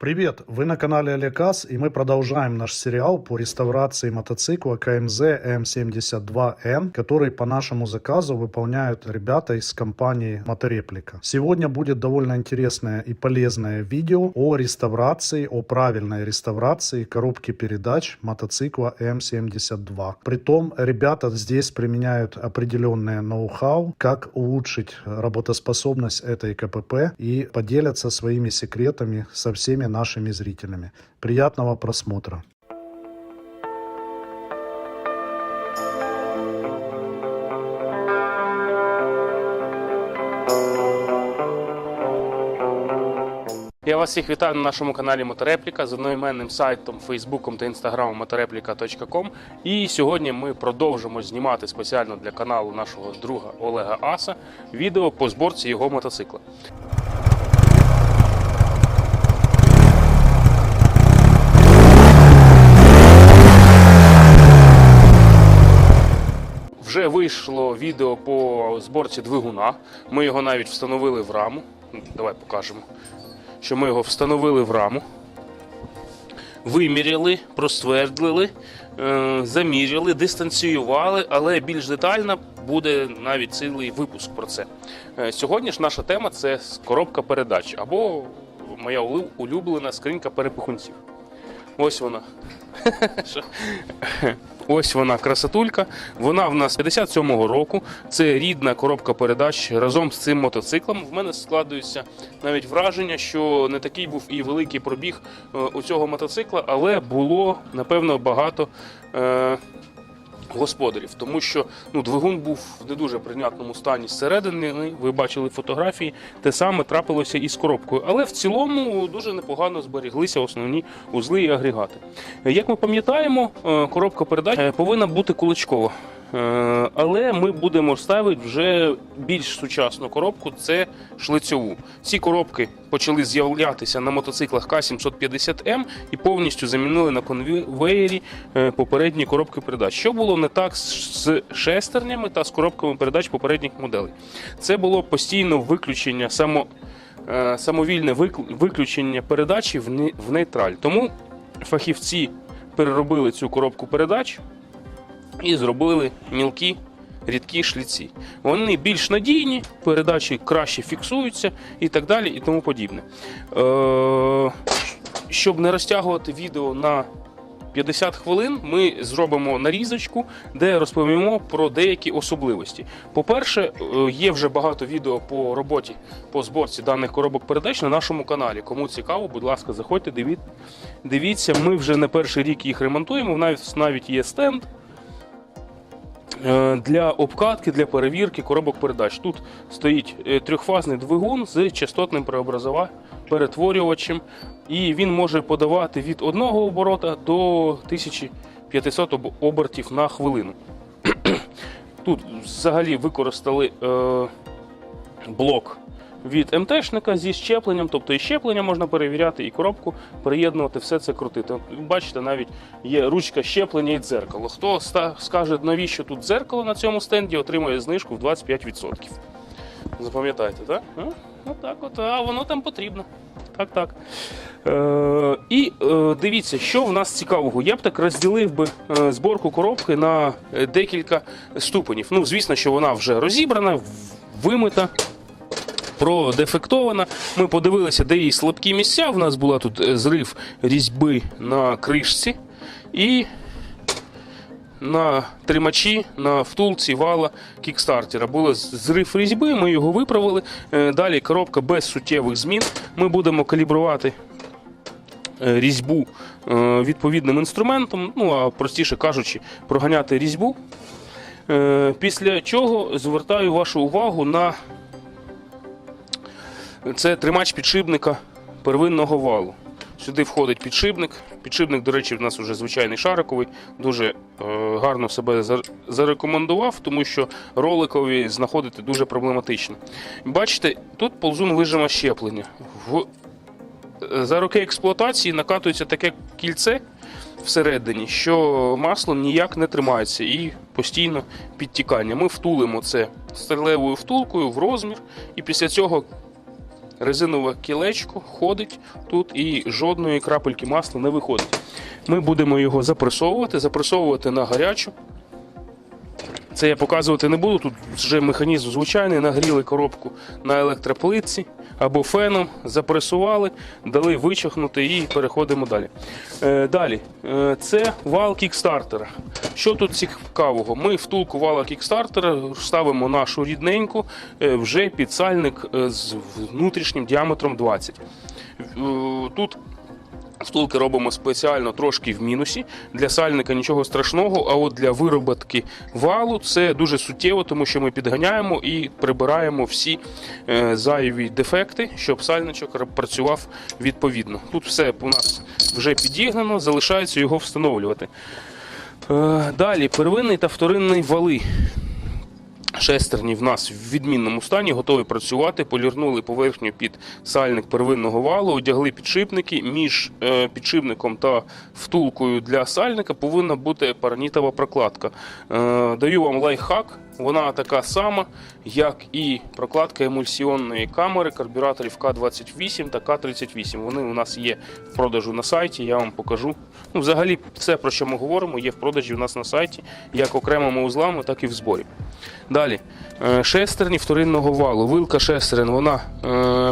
Привет! Вы на канале Олекас, и мы продолжаем наш сериал по реставрации мотоцикла КМЗ М72Н, который по нашему заказу выполняют ребята из компании Мотореплика. Сегодня будет довольно интересное и полезное видео о реставрации, о правильной реставрации коробки передач мотоцикла М72. Притом ребята здесь применяют определенное ноу-хау, как улучшить работоспособность этой КПП и поделятся своими секретами со всеми нашими зрителями. Приятного просмотра. Я вас всіх вітаю на нашому каналі Моторепліка з одноіменним сайтом, Фейсбуком та інстаграмом motoreplika.com. І сьогодні ми продовжимо знімати спеціально для каналу нашого друга Олега Аса відео по зборці його мотоцикла. Вже вийшло відео по зборці двигуна. Ми його навіть встановили в раму. Давай покажемо що ми його встановили в раму, виміряли, просвердлили, е, заміряли, дистанціювали, але більш детально буде навіть цілий випуск про це. Е, Сьогодні ж наша тема це коробка передач або моя улюблена скринька перепихунців. Ось вона. Ось вона красотулька. Вона в нас 57-го року. Це рідна коробка передач разом з цим мотоциклом. В мене складується навіть враження, що не такий був і великий пробіг е, у цього мотоцикла, але було напевно багато. Е, Господарів, тому що ну двигун був в не дуже прийнятному стані зсередини. Ви бачили фотографії, те саме трапилося і з коробкою. Але в цілому дуже непогано зберіглися основні узли і агрегати. Як ми пам'ятаємо, е, коробка передач е, повинна бути кулачкова. Е, Але ми будемо ставити вже більш сучасну коробку це шлицьову. Ці коробки почали з'являтися на мотоциклах К750М і повністю замінили на конвеєрі е, попередні коробки передач. Що було не так з шестернями та з коробками передач попередніх моделей? Це було постійно виключення само. е, Самовільне виключення передачі в нейтраль. Тому фахівці переробили цю коробку передач і зробили мілкі рідкі шліці. Вони більш надійні, передачі краще фіксуються і так далі, і тому подібне. Е, щоб не розтягувати відео на 50 хвилин, ми зробимо нарізочку, де розповімо про деякі особливості. По-перше, е, є вже багато відео по роботі по зборці даних коробок передач на нашому каналі. Кому цікаво, будь ласка, заходьте, дивіться. Ми вже не перший рік їх ремонтуємо. Навіть навіть є стенд для обкатки, для перевірки коробок передач. Тут стоїть е, трьохфазний двигун з частотним перетворювачем, і він може подавати від одного оборота до 1500 об- обертів на хвилину. Тут взагалі використали е, блок від МТшника зі щепленням, тобто і щеплення можна перевіряти, і коробку приєднувати, все це крутити. Бачите, навіть є ручка щеплення і дзеркало. Хто скаже, навіщо тут дзеркало на цьому стенді, отримує знижку в 25%. Запам'ятайте, так? Ну так от, а воно там потрібно. Так, так. Е, і е, дивіться, що в нас цікавого. Я б так розділив би е, зборку коробки на е, декілька ступенів. Ну, звісно, що вона вже розібрана, вимита. Продефектована. Ми подивилися, де її слабкі місця. В нас була тут е, зрив різьби на кришці і на тримачі, на втулці вала кікстартера. Був зрив різьби, ми його виправили. Е, Далі коробка без суттєвих змін. Ми будемо калібрувати е, різьбу відповідним інструментом, ну а простіше кажучи, проганяти різьбу. Після чого звертаю вашу увагу на це тримач підшипника первинного валу. Сюди входить підшипник. Підшипник, до речі, в нас вже звичайний шариковий, дуже е, гарно себе зарекомендував, тому що роликові знаходити дуже проблематично. Бачите, тут ползун вижима щеплення. В, е, за роки експлуатації накатується таке кільце всередині, що масло ніяк не тримається і постійно підтікання. Ми втулимо це сталевою втулкою в розмір, і після цього резинове кілечко ходить тут і жодної крапельки масла не виходить. Ми будемо його запресовувати, запресовувати на гарячу. Це я показувати не буду. Тут вже механізм звичайний, нагріли коробку на електроплитці або феном, запресували, дали вичахнути і переходимо далі. Е, далі, е, це вал кікстартера. Що тут цікавого? Ми втулку вала кікстартера ставимо нашу рідненьку е, вже під сальник е, з внутрішнім діаметром 20. Е, Тут Втулки робимо спеціально трошки в мінусі. Для сальника нічого страшного, а от для вироботки валу це дуже суттєво, тому що ми підганяємо і прибираємо всі е, зайві дефекти, щоб сальничок працював відповідно. Тут все у нас вже підігнано, залишається його встановлювати. Е, далі первинний та вторинний вали. Шестерні в нас в відмінному стані, готові працювати. Полірнули поверхню під сальник первинного валу, одягли підшипники. Між е, підшипником та втулкою для сальника повинна бути паранітова прокладка. Е, даю вам лайфхак. Вона така сама, як і прокладка емульсіонної камери карбюраторів К28 та К38. Вони у нас є в продажу на сайті. Я вам покажу. Ну, взагалі, все, про що ми говоримо, є в продажі у нас на сайті, як окремими узлами, так і в зборі. Далі, Е, шестерні вторинного валу. Вилка шестерен, вона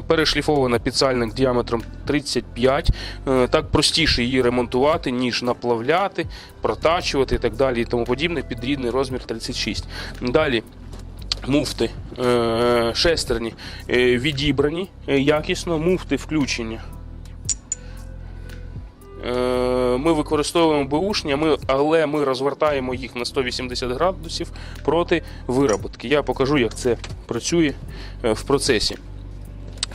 перешліфована під сальник діаметром 35. Е, так простіше її ремонтувати, ніж наплавляти, протачувати і так далі і тому подібне під рідний розмір 36. Далі. Муфти е, шестерні е, відібрані е, якісно, муфти включені. Е, Ми використовуємо беушні, ми, але ми розвертаємо їх на 180 градусів проти вироботки. Я покажу, як це працює е, в процесі.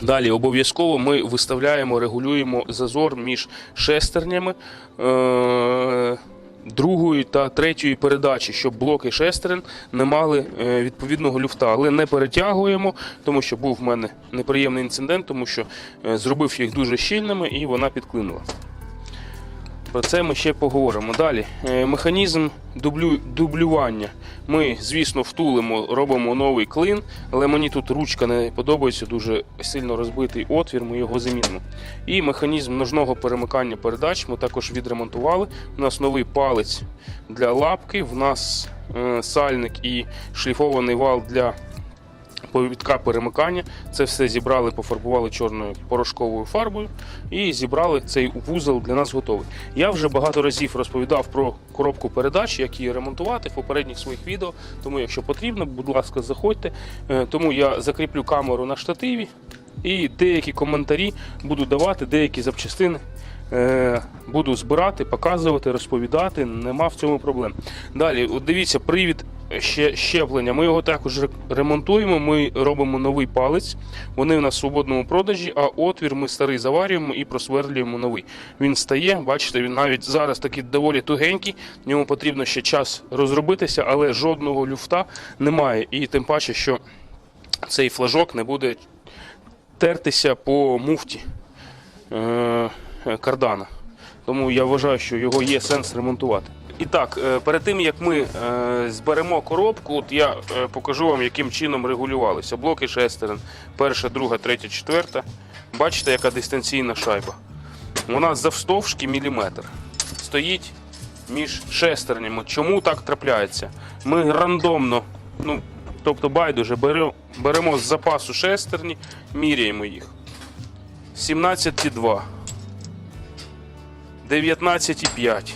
Далі обов'язково ми виставляємо, регулюємо зазор між шестернями е, другої та третьої передачі, щоб блоки шестерен не мали е, відповідного люфта. Але не перетягуємо, тому що був в мене неприємний інцидент, тому що е, зробив їх дуже щільними і вона підклинула. Про це ми ще поговоримо. Далі е, механізм дублю, дублювання. Ми, звісно, втулимо, робимо новий клин, але мені тут ручка не подобається, дуже сильно розбитий отвір, ми його замінимо. І механізм ножного перемикання передач ми також відремонтували. У нас новий палець для лапки, в нас е, сальник і шліфований вал для повідка перемикання. Це все зібрали, пофарбували чорною порошковою фарбою і зібрали цей вузол для нас готовий. Я вже багато разів розповідав про коробку передач, як її ремонтувати в попередніх своїх відео. Тому, якщо потрібно, будь ласка, заходьте. Е, Тому я закріплю камеру на штативі і деякі коментарі буду давати, деякі запчастини. Е, Буду збирати, показувати, розповідати. Нема в цьому проблем. Далі, дивіться, привід ще щеплення. Ми його також ремонтуємо. Ми робимо новий палець. Вони в нас в свободному продажі, а отвір ми старий заварюємо і просверлюємо новий. Він стає, бачите, він навіть зараз такий доволі тугенький. В ньому потрібно ще час розробитися, але жодного люфта немає. І тим паче, що цей флажок не буде тертися по муфті е, кардана. Тому я вважаю, що його є сенс ремонтувати. І так, е, перед тим як ми е, зберемо коробку, от я е, покажу вам, яким чином регулювалися. Блоки шестерен, перша, друга, третя, четверта. Бачите, яка дистанційна шайба. Вона завстовшки міліметр. Стоїть між шестернями. Чому так трапляється? Ми рандомно, ну, тобто байдуже, беремо з запасу шестерні, міряємо їх. 17,2. 19,5.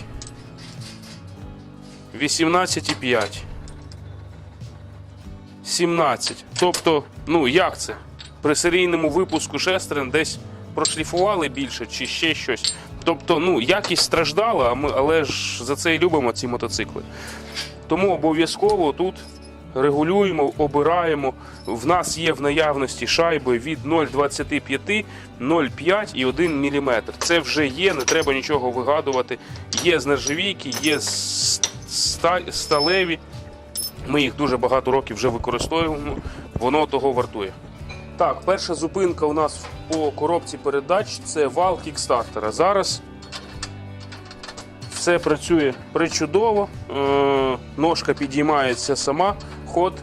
18,5. 17. Тобто, ну як це? При серійному випуску шестерен десь прошліфували більше чи ще щось. Тобто, ну, якість страждала, але ж за це і любимо ці мотоцикли. Тому обов'язково тут регулюємо, обираємо. В нас є в наявності шайби від 0,25, 0,5 і 1 мм. Це вже є, не треба нічого вигадувати. Є з є сталеві. Ми їх дуже багато років вже використовуємо, воно того вартує. Так, перша зупинка у нас по коробці передач це вал кікстартера. Зараз все працює причудово, е, ножка підіймається сама, ход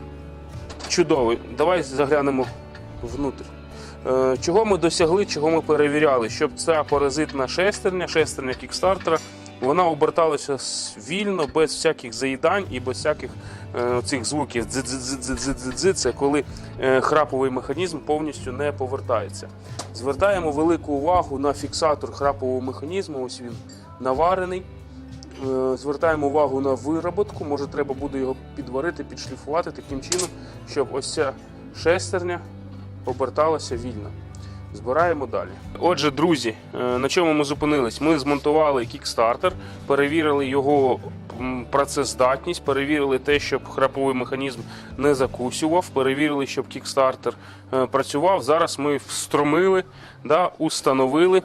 чудовий. Давай заглянемо внутрь. Е, Чого ми досягли, чого ми перевіряли, щоб ця паразитна шестерня, шестерня кікстартера, вона оберталася вільно, без всяких заїдань і без всяких е, цих звуків. Це коли е, храповий механізм повністю не повертається. Звертаємо велику увагу на фіксатор храпового механізму. Ось він наварений. Е, Звертаємо увагу на вироботку. Може, треба буде його підварити, підшліфувати таким чином, щоб ось ця шестерня оберталася вільно. Збираємо далі. Отже, друзі, е, на чому ми зупинились? Ми змонтували кікстартер, перевірили його працездатність, перевірили те, щоб храповий механізм не закусював, перевірили, щоб кікстартер е, працював. Зараз ми встромили, да, установили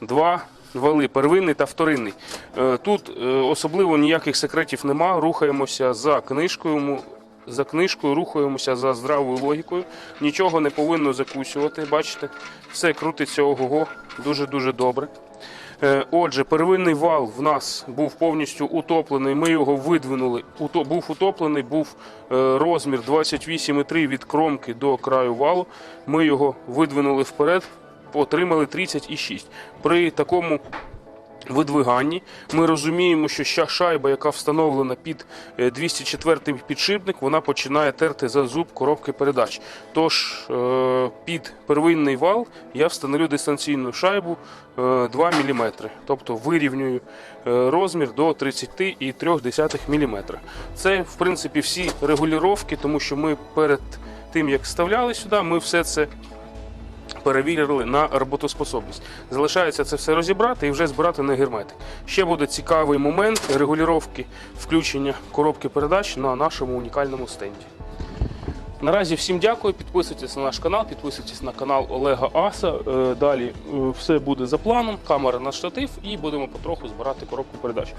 два вали первинний та вторинний. Е, Тут е, особливо ніяких секретів нема. Рухаємося за книжкою. За книжкою рухаємося за здравою логікою. Нічого не повинно закусювати. Бачите, все крутиться ого, дуже дуже добре. Е, Отже, первинний вал в нас був повністю утоплений. Ми його видвинули. Був утоплений, був розмір 28,3 від кромки до краю валу. Ми його видвинули вперед, отримали 30,6. При такому видвиганні ми розуміємо, що ща шайба, яка встановлена під е, 204 підшипник, вона починає терти за зуб коробки передач. Тож е, під первинний вал я встановлю дистанційну шайбу е, 2 мм, тобто вирівнюю е, розмір до 30,3 мм. Це, в принципі, всі регулювання, тому що ми перед тим, як вставляли сюди, ми все це перевірили на роботоспособність. Залишається це все розібрати і вже збирати на герметик. Ще буде цікавий момент регулювання включення коробки передач на нашому унікальному стенді. Наразі всім дякую. Підписуйтесь на наш канал, підписуйтесь на канал Олега Аса. Е, Далі е, все буде за планом. Камера на штатив і будемо потроху збирати коробку передач.